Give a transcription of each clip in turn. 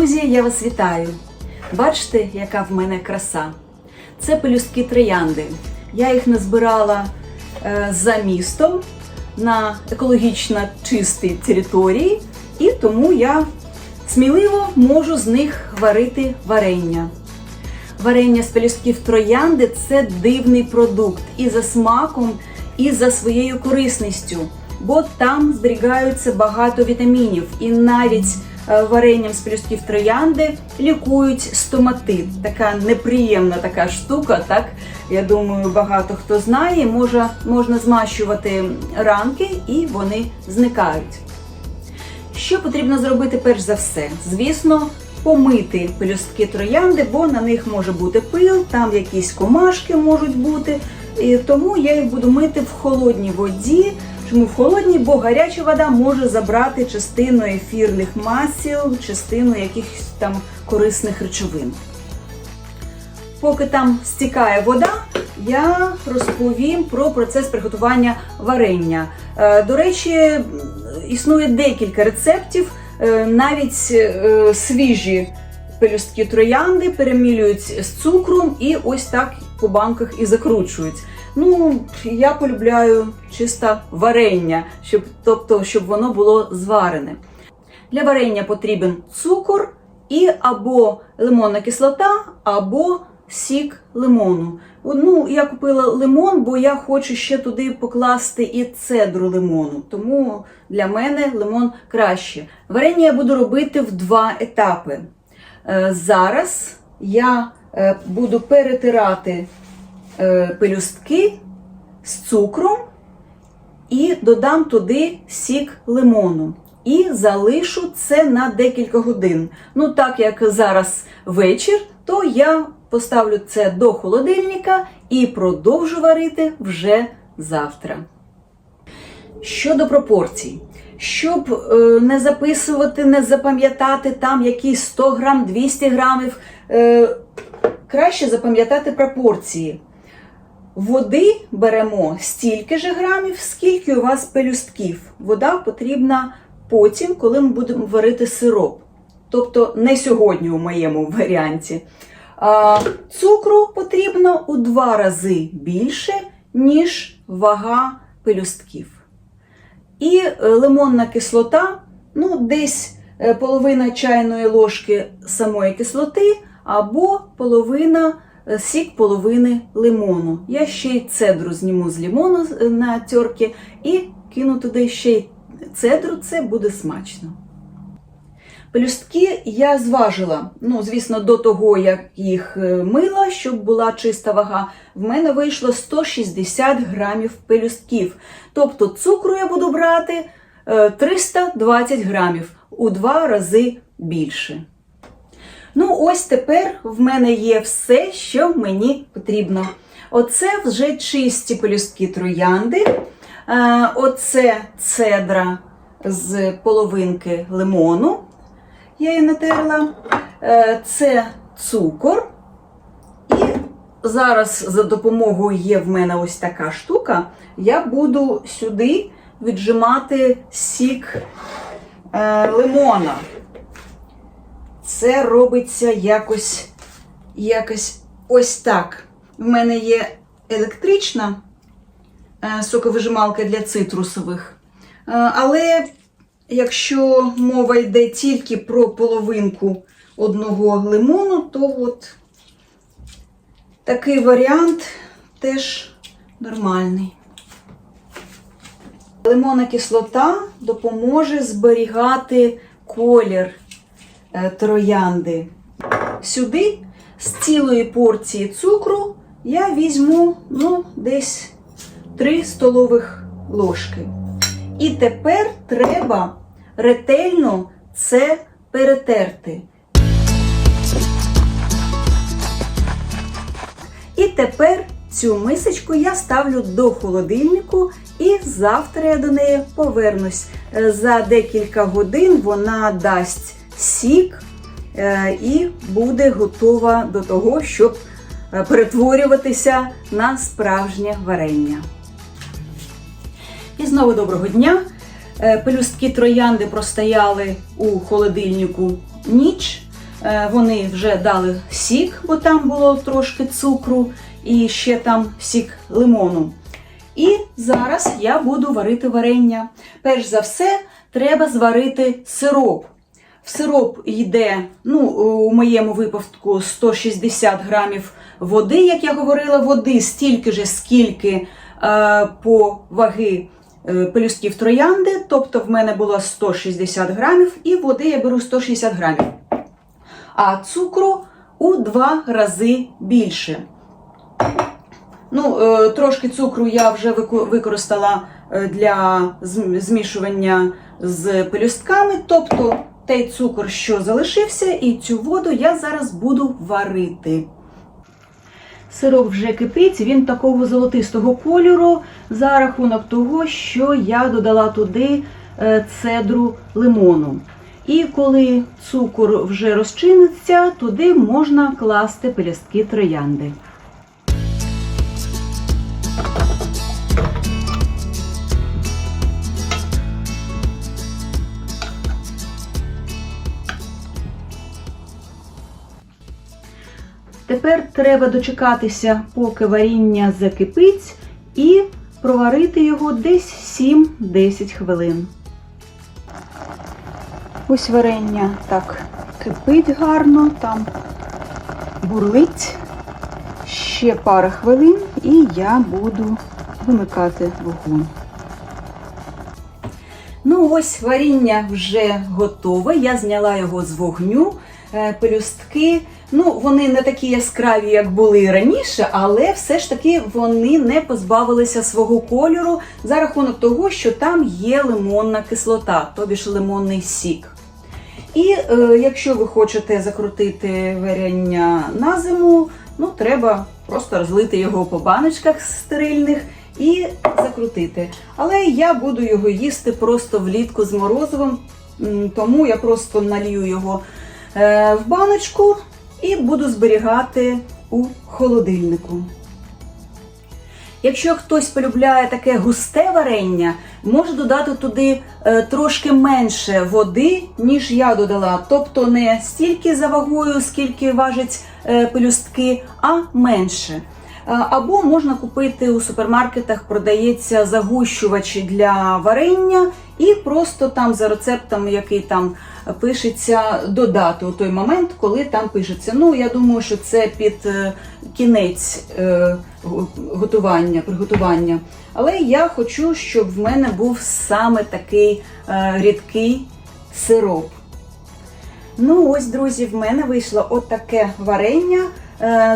Друзі, я вас вітаю! Бачите, яка в мене краса? Це пелюстки троянди. Я їх назбирала е, за містом на екологічно чистій території, і тому я сміливо можу з них варити варення. Варення з пелюстків троянди це дивний продукт і за смаком, і за своєю корисністю, бо там зберігаються багато вітамінів, і навіть варенням з пелюстків троянди лікують стоматит. Така неприємна така штука. Так я думаю, багато хто знає. Може, можна змащувати ранки, і вони зникають. Що потрібно зробити перш за все? Звісно, помити пелюстки троянди, бо на них може бути пил, там якісь комашки можуть бути. І тому я їх буду мити в холодній воді. Чому в холодній? Бо гаряча вода може забрати частину ефірних масел, частину якихось там корисних речовин. Поки там стікає вода, я розповім про процес приготування варення. Е, До речі, існує декілька рецептів, Е, навіть е, свіжі пелюстки троянди перемілюють з цукром і ось так по банках і закручують. Ну, я полюбляю чисто варення, щоб, тобто, щоб воно було зварене. Для варення потрібен цукор і або лимонна кислота, або сік лимону. Ну, я купила лимон, бо я хочу ще туди покласти і цедру лимону. Тому для мене лимон краще. Варення я буду робити в два етапи. Е, Зараз я е, буду перетирати пелюстки з цукром і додам туди сік лимону. І залишу це на декілька годин. Ну, так як зараз вечір, то я поставлю це до холодильника і продовжу варити вже завтра. Щодо пропорцій, щоб е, не записувати, не запам'ятати там якісь 100 грам, 200 грамів, е, краще запам'ятати пропорції. Води беремо стільки ж грамів, скільки у вас пелюстків. Вода потрібна потім, коли ми будемо варити сироп. Тобто не сьогодні у моєму варіанті. А, цукру потрібно у два рази більше, ніж вага пелюстків. І е, лимонна кислота, ну, десь е, половина чайної ложки самої кислоти, або половина сік половини лимону. Я ще й цедру зніму з лимону е, на терки і кину туди ще й цедру, це буде смачно. Пелюстки я зважила, ну, звісно, до того, як їх е, мила, щоб була чиста вага, в мене вийшло 160 грамів пелюстків. Тобто цукру я буду брати е, 320 грамів, у два рази більше. Ну, ось тепер в мене є все, що мені потрібно. Оце вже чисті пелюстки троянди. Е, Оце цедра з половинки лимону. Я її натерла. Е, Це цукор. І зараз за допомогою є в мене ось така штука. Я буду сюди віджимати сік е, лимона. Це робиться якось, якось ось так. В мене є електрична е, соковижималка для цитрусових. Е, але якщо мова йде тільки про половинку одного лимону, то от такий варіант теж нормальний. Лимонна кислота допоможе зберігати колір троянди. Сюди з цілої порції цукру я візьму ну, десь 3 столових ложки. І тепер треба ретельно це перетерти. І тепер цю мисочку я ставлю до холодильнику, і завтра я до неї повернусь. Е, За декілька годин вона дасть сік е, і буде готова до того, щоб е, перетворюватися на справжнє варення. І знову доброго дня. Е, Пелюстки троянди простояли у холодильнику ніч. Вони вже дали сік, бо там було трошки цукру і ще там сік лимону. І зараз я буду варити варення. Перш за все, треба зварити сироп. В сироп йде, ну, у моєму випадку 160 грамів води, як я говорила, води стільки ж, скільки е, по ваги е, пелюстків троянди. Тобто в мене було 160 грамів, і води я беру 160 грамів. А цукру у два рази більше. Ну, е, трошки цукру я вже використала е, для змішування з пелюстками, тобто той цукор, що залишився, і цю воду я зараз буду варити. Сироп вже кипить, він такого золотистого кольору за рахунок того, що я додала туди е, цедру лимону. І коли цукор вже розчиниться, туди можна класти пелюстки троянди. Тепер треба дочекатися, поки варіння закипить, і проварити його десь 7-10 хвилин. Ось варення так кипить гарно, там бурлить ще пара хвилин, і я буду вимикати вогонь. Ну, ось варіння вже готове. Я зняла його з вогню. Е, Пелюстки, ну, вони не такі яскраві, як були раніше, але все ж таки вони не позбавилися свого кольору за рахунок того, що там є лимонна кислота, тобі ж лимонний сік. І е, якщо ви хочете закрутити варення на зиму, ну треба просто розлити його по баночках стерильних і закрутити. Але я буду його їсти просто влітку з морозивом, тому я просто налью його в баночку і буду зберігати у холодильнику. Якщо хтось полюбляє таке густе варення, може додати туди е, трошки менше води, ніж я додала. Тобто не стільки за вагою, скільки важать е, пелюстки, а менше. Е, Або можна купити у супермаркетах, продається загущувач для варення, і просто там за рецептом, який там пишеться, додати у той момент, коли там пишеться. Ну, я думаю, що це під е, кінець е, готування, приготування. Але я хочу, щоб в мене був саме такий е, рідкий сироп. Ну, ось, друзі, в мене вийшло отаке варення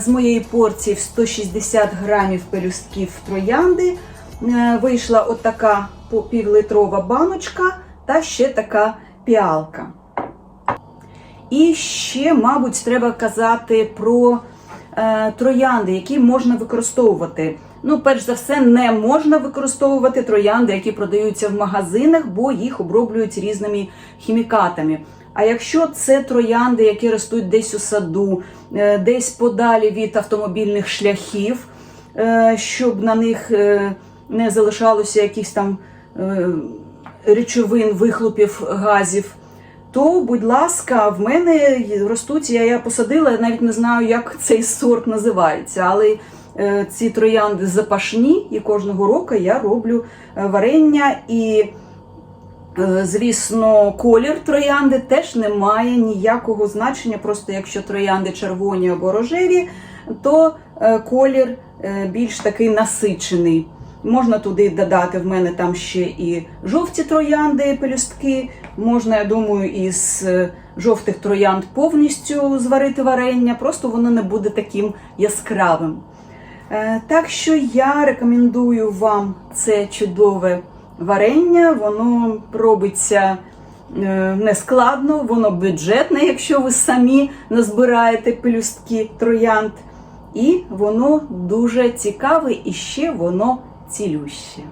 з моєї порції в 160 грамів пелюстків троянди. Вийшла отака по- півлитрова баночка та ще така піалка. І ще, мабуть, треба казати про е, троянди, які можна використовувати. Ну, перш за все, не можна використовувати троянди, які продаються в магазинах, бо їх оброблюють різними хімікатами. А якщо це троянди, які ростуть десь у саду, е, десь подалі від автомобільних шляхів, е, щоб на них е, не залишалося якихось там речовин, вихлопів, газів, то, будь ласка, в мене ростуть, я, я посадила, я навіть не знаю, як цей сорт називається, але е, ці троянди запашні, і кожного року я роблю е, варення і. Е, Звісно, колір троянди теж не має ніякого значення. Просто якщо троянди червоні або рожеві, то е, колір е, більш такий насичений. Можна туди додати в мене там ще і жовті троянди, пелюстки. Можна, я думаю, із е, жовтих троянд повністю зварити варення, просто воно не буде таким яскравим. Е, Так що я рекомендую вам це чудове варення. Воно робиться е, нескладно, воно бюджетне, якщо ви самі назбираєте пелюстки троянд. І воно дуже цікаве і ще воно цілюще.